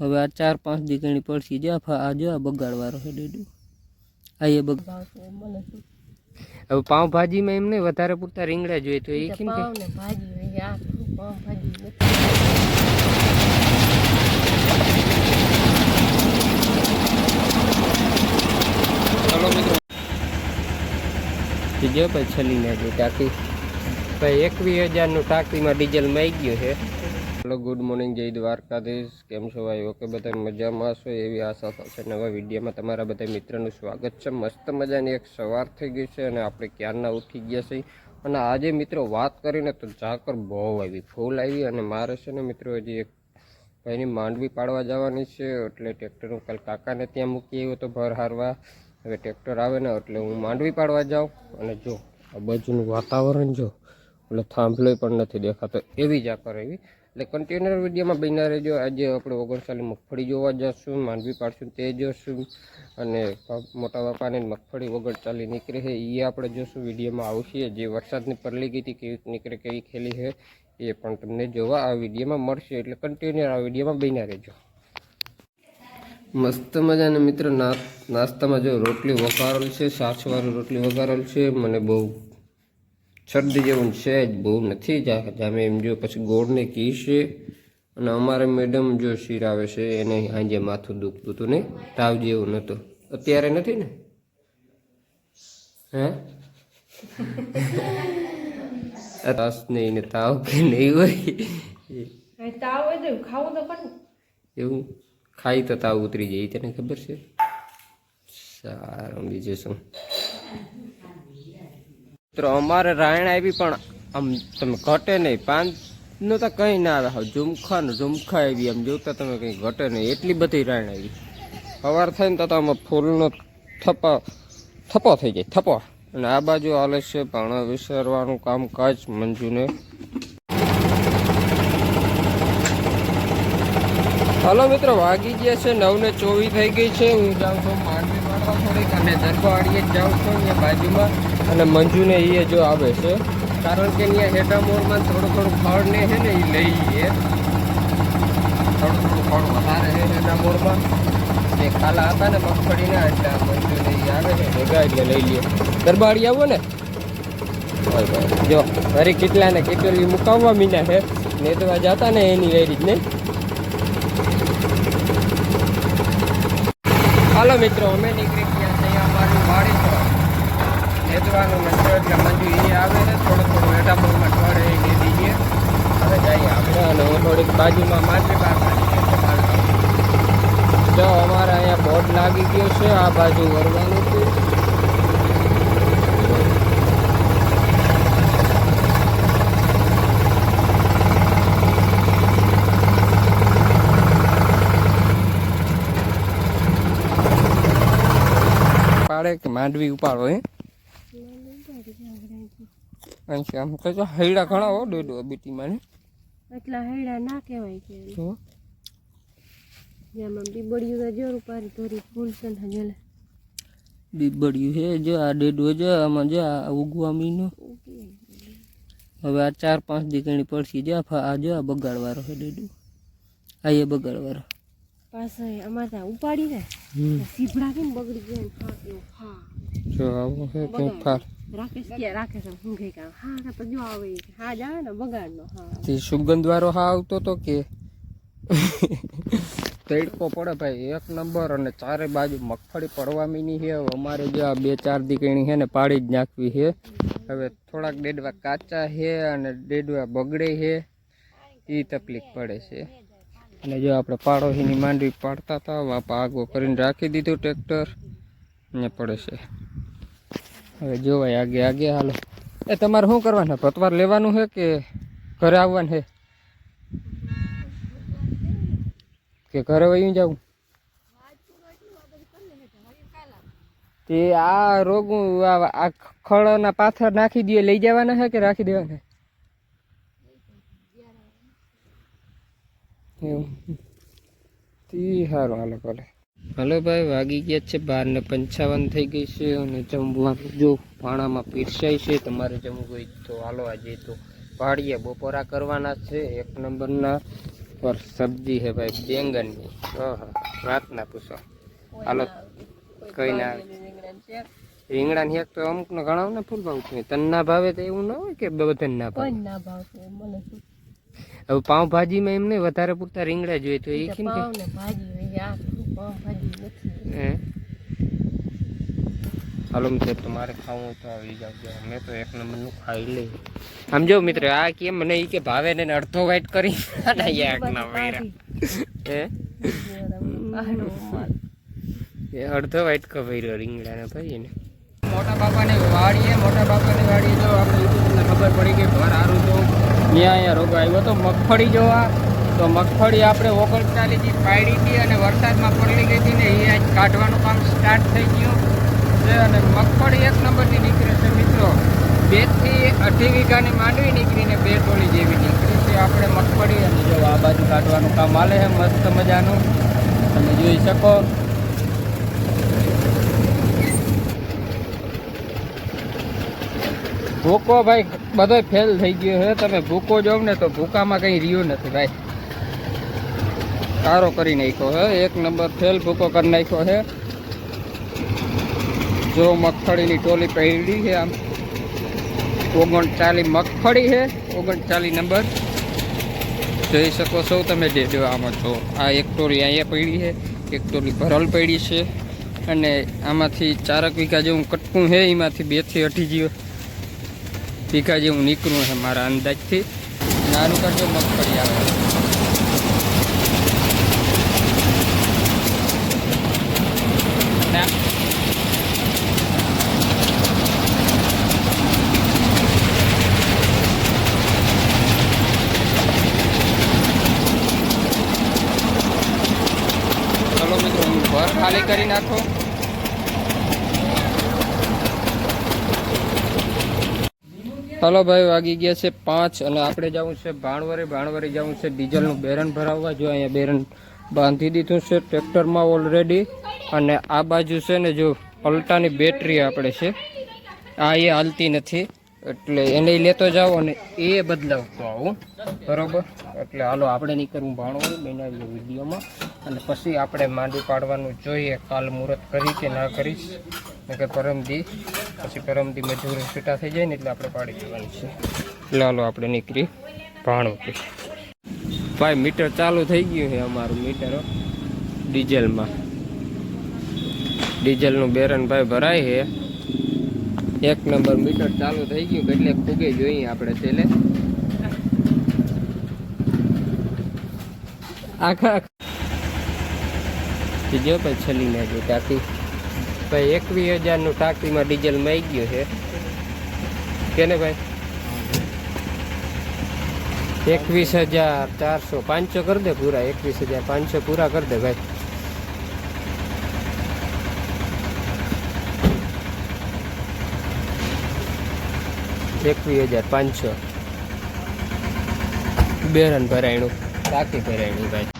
હવે આ ચાર પાંચ દી ગણી પડશે જો આ ફા- આ જો આ બગાડવાળો છે ડેડુ. આ એ બગ હવે પાઉંભાજીમાં એમને વધારે પૂરતા રીંગણા જોઈએ તો એ કેમ કે પાવ ને ભાજી હોય આ થોડું પાવ ભાજી નથી ચલો મિત્રો. જો ભાઈ છલીને જે ટાંકી. ભાઈ એકવીસ હજારનું ટાંકીમાં ડીઝલ મળી ગયું છે. હેલો, ગુડ મોર્નિંગ, જય દ્વારકાધીશ. કેમ છો ભાઈ? ઓકે બધા મજામાં છો એવી આશા થશે નવા વિડીયોમાં તમારા બધા મિત્રોનું સ્વાગત છે. મસ્ત મજાની એક સવાર થઈ ગઈ છે અને આપણે ક્યારના ઉઠી ગયા છીએ. અને આજે મિત્રો વાત કરીને તો ઝાકર બહુ આવી, ફૂલ આવી અને મારે છે ને મિત્રો હજી એક ભાઈની માંડવી પાડવા જવાની છે. એટલે ટ્રેક્ટરનું કાલ કાકાને ત્યાં મૂકી આવ્યો તો ભર હારવા. હવે ટ્રેક્ટર આવે ને એટલે હું માંડવી પાડવા જાઉં. અને જો, આ બાજુનું વાતાવરણ જો, એટલે થાંભલો પણ નથી દેખાતો. એવી ઝાકર આવી. એટલે કન્ટેનર વિડીયોમાં બન્યા રહેજો. આજે આપણે ઓગણસાલી મગફળી જોવા જશું, માંડવી પાડશું તે જોશું. અને મોટા બાપાને મગફળી વગર ચાલી નીકળે છે. એ આપણે જોશું વિડીયોમાં આવશે. જે વરસાદની પરલી ગઈ હતી, કેવી નીકળે, કેવી ખેલી છે, એ પણ તમને જોવા આ વિડીયોમાં મળશે. એટલે કન્ટિન્યુ આ વિડીયોમાં બન્યા રહેજો. મસ્ત મજાના મિત્ર નાસ્તામાં જો રોટલી વઘારેલ છે, સાસવાળી રોટલી વઘારેલ છે. મને બહુ શરદી જેવું છે જ બહુ નથી જા- જામે એમ જો પછી ગોળને કીશે છે અને અમારે મેડમ જો શીર આવે છે એને સાંજે માથું દુખતું હતું નહીં તાવ જેવું નહોતું અત્યારે નથી ને? હે? રસ નહીં ને તાવ કે નહીં હોય? તાવ હોય તો ખાવું તો પણ એવું? ખાઈ તો તાવ ઉતરી જાય તને ખબર છે? સારું બીજું શું? મિત્રો અમારે રાયણ આવી પણ આમ તમે ઘટે નહીં. પાનનું તો કંઈ ના રહો. ઝુમખા ને ઝુમખા આવી. આમ જોતા તમે કંઈ ઘટે નહીં. એટલી બધી રાયણ આવી. સવાર થઈને તો તો આમાં ફૂલનો થપ્પા, થપ્પો થઈ જાય થપ્પો. અને આ બાજુ આલસ્ય પાણા વિસરવાનું કામકાજ મંજુને. હલો મિત્રો, વાગી ગયા છે નવ ને ચોવીસ થઈ ગઈ છે. હું જાઉં છું માંડવી. થોડીક અને દરબાડીએ જ જાઉં છું અહીંયા બાજુમાં. અને મંજુને એ જો આવે છે. કારણ કે અહીંયા હેઠા મોરમાં થોડું થોડું ફળ ને છે ને એ લઈએ થોડું થોડું ફળ વધારે છે હેઠા મોરમાં. જે ખાલા હતા ને મગફળીના, એટલે મંજુને એ આવે છે, ભેગા એટલે લઈ લઈએ. દરબાડી આવો ને. જો, હરી કેટલા ને કેટલી મુકાવવા મીના છે. નેતવા જતા ને એની વેરી જ નહીં હાલો મિત્રો, અમે નીકળી ગયા છીએ અમારી વાડી તો વેચવાનું મંદિર એટલે મંજુ એ આવે ને થોડો થોડો મોરમાં ઠોરે એ દીધી દઈએ હવે જઈએ આપણે અને હું થોડીક બાજુમાં માછલી બહાર જો અમારે અહીંયા બોર્ડ લાગી ગયો છે, આ બાજુ વરવાનું છે. પાડે કે માંડવી ઉપાડો હે? અચ્છા આમ તો હૈડા ઘણા હો દોડો બીટીમાં ને એટલા હૈડા ના કહેવાય કે જો જેમાં બીબડીયું તો જોર ઉપાડી ધોરી ફૂલ છે ને જલે બીબડિયું છે જો આ ડેડો જો આમાં જો આ ઉગવા મીનો. હવે આ ચાર પાંચ દીકણી પડશે જો આ જો આ બગાડવાળો છે ડેડો. આ એ બગાડવાળો પાસે અમારે ત્યાં ઉપાડી ને સીભડા કેમ બગડી ગયા હા એવું હા. જો આવું છે કંઈક ફાર રાકેશ કે રાકેશ હું કામ હા તો જો આવે હા જ આવે ને બગાડ નો હા. તે સુગંધ વાળો હા આવતો તો કે. તડકો પડે ભાઈ એક નંબર અને ચારે બાજુ મગફળી પડવામીની છે. હવે અમારે જે આ બે ચાર દીકણી છે ને પાડી જ નાખવી છે. હવે થોડાક ડેડવા કાચા છે અને ડેડવા બગડે છે. એ તકલીફ પડે છે. અને જો આપણે પાડોશીની માંડવી પાડતા હતા બાપા આગો કરીને રાખી દીધું ટ્રેક્ટર ને પડે છે હવે જોવાય આગે આગે હાલો. એ તમારે શું કરવાનું? પતવાર લેવાનું છે કે ઘરે આવવાનું છે? કે ઘરે વહી જાઉં તે આ રોગ, આ ખળના પાથર નાખી દઈએ લઈ જવાના છે કે રાખી દેવાના એવું. તી સારું હાલો ભલે. હલો ભાઈ વાગી ગયા છે બાર ને પંચાવન થઈ ગઈ છે અને જમવાનું જો પાણામાં પીરસાય છે તમારે જમવું હોય તો હાલો આજે તો પાડીએ. બપોરા કરવાના છે એક નંબરના પર સબ્જી હે ભાઈ બેંગનની ઓહો વાત ના પૂછો. હાલો. કઈ ના. આવે. રીંગણા ની એક તો અમુક ને ઘણા ને ફૂલ ભાવ તન તને ના ભાવે તો એવું ના હોય કે બધાને ના ભાવે. ના ભાવે મને હવે પાઉંભાજીમાં એમને વધારે પૂરતા રીંગણા જોઈએ તો એ કેમ કે? પાવ ને ભાજી હોય આ પાવ ભાજી હાલો મિત્ર તમારે ખાવું હોય તો આવી જાવ અમે તો એક નંબરનું ખાઈ લઈએ. આમ જો મિત્ર આ કેમ મને ઈ કે ભાવે ને અડધો વાઈટ કરી અને એક હે? એ અડધો વાઈટ કવાઈ રીંગણાને ભાઈ ને મોટા બાપાની વાડીએ મોટા બાપાની વાડીએ જો આપણે યુટ્યુબને ખબર પડી કે ઘર સારું તો ત્યાં અહીંયા રોગ આવ્યો તો મગફળી જોવા. તો મગફળી આપણે ઓગણચાલીસથી પાડી હતી અને વરસાદમાં પલળી ગઈ હતી ને એ આજ કાઢવાનું કામ સ્ટાર્ટ થઈ ગયું છે. અને મગફળી એક નંબરની નીકળે છે મિત્રો. બેથી અઢી વીઘાની માંડવી નીકળીને બે ટોળી જેવી નીકળી છે. આપણે મગફળી અને જો આ બાજુ કાઢવાનું કામ હાલે છે, મસ્ત મજાનું. તમે જોઈ શકો. ભૂકો ભાઈ, બધો ફેલ થઈ ગયો છે. તમે ભૂકો જોવ ને તો ભૂકામાં કંઈ રહ્યું નથી ભાઈ. સારો કરી નાખ્યો છે. એક નંબર ફેલ ભૂકો કરી નાખ્યો છે. જો મગફળીની ટોલી પહેરી છે આમ. ઓગણચાલીસ મગફળી છે. ઓગણચાલીસ નંબર. જોઈ શકો છો તમે જે આમાં છો આ એક ટોલી અહીંયા પડી છે. એક ટોલી ભરલ પડી છે. અને આમાંથી ચારક વીઘા જેવું કટકું છે. એમાંથી બેથી અઢી જેવું વીઘા જેવું નીકળવું છે મારા અંદાજથી. નાનું કરજો મગફળી આવે. ચલો મિત્રો, હું ખાલી કરી નાખો. હલો ભાઈ, વાગી ગયા છે પાંચ અને આપણે જવું છે ભાણવરે. ભાણવરે જવું છે ડીઝલનું બેરન ભરાવવા. જો અહીંયા બેરન બાંધી દીધું છે ટ્રેક્ટરમાં ઓલરેડી અને આ બાજુ છે ને જો પલટાની બેટરી આપણે છે, આ એ હાલતી નથી. એટલે એને લેતો જાઓ અને એ બદલાવતો આવું. બરાબર? એટલે હાલો, આપણે નીકળવું ભાણવરે બનાવીએ વિડીયોમાં. અને પછી આપણે માંડી પાડવાનું જોઈએ. કાલ મુહૂર્ત કરી કે ના કરીશ? કે પરમદી, પછી પરમદી મજૂર છૂટા થઈ જાય ને એટલે આપણે પાડી દેવાની છે. લાલો આપણે નીકળી ભાણું ભાઈ, મીટર ચાલુ થઈ ગયું છે અમારું મીટર ડીઝલમાં. ડીઝલનું બેરન ભાઈ ભરાય છે. એક નંબર મીટર ચાલુ થઈ ગયું એટલે ફૂગે જોઈએ આપણે છેલ્લે. આખા જો ભાઈ છેલ્લી જો ટાંકી ભાઈ, એકવીસ હજારનું ટાંકીમાં ડીઝલ માઈ ગયું છે. કેને ભાઈ? એકવીસ હજાર ચારસો પાંચસો કરી દે પૂરા, એકવીસ હજાર પાંચસો પૂરા કરી દે ભાઈ. એકવીસ હજાર પાંચસો. બેરન ભરાયણું, ટાંકી ભરાયણી ભાઈ.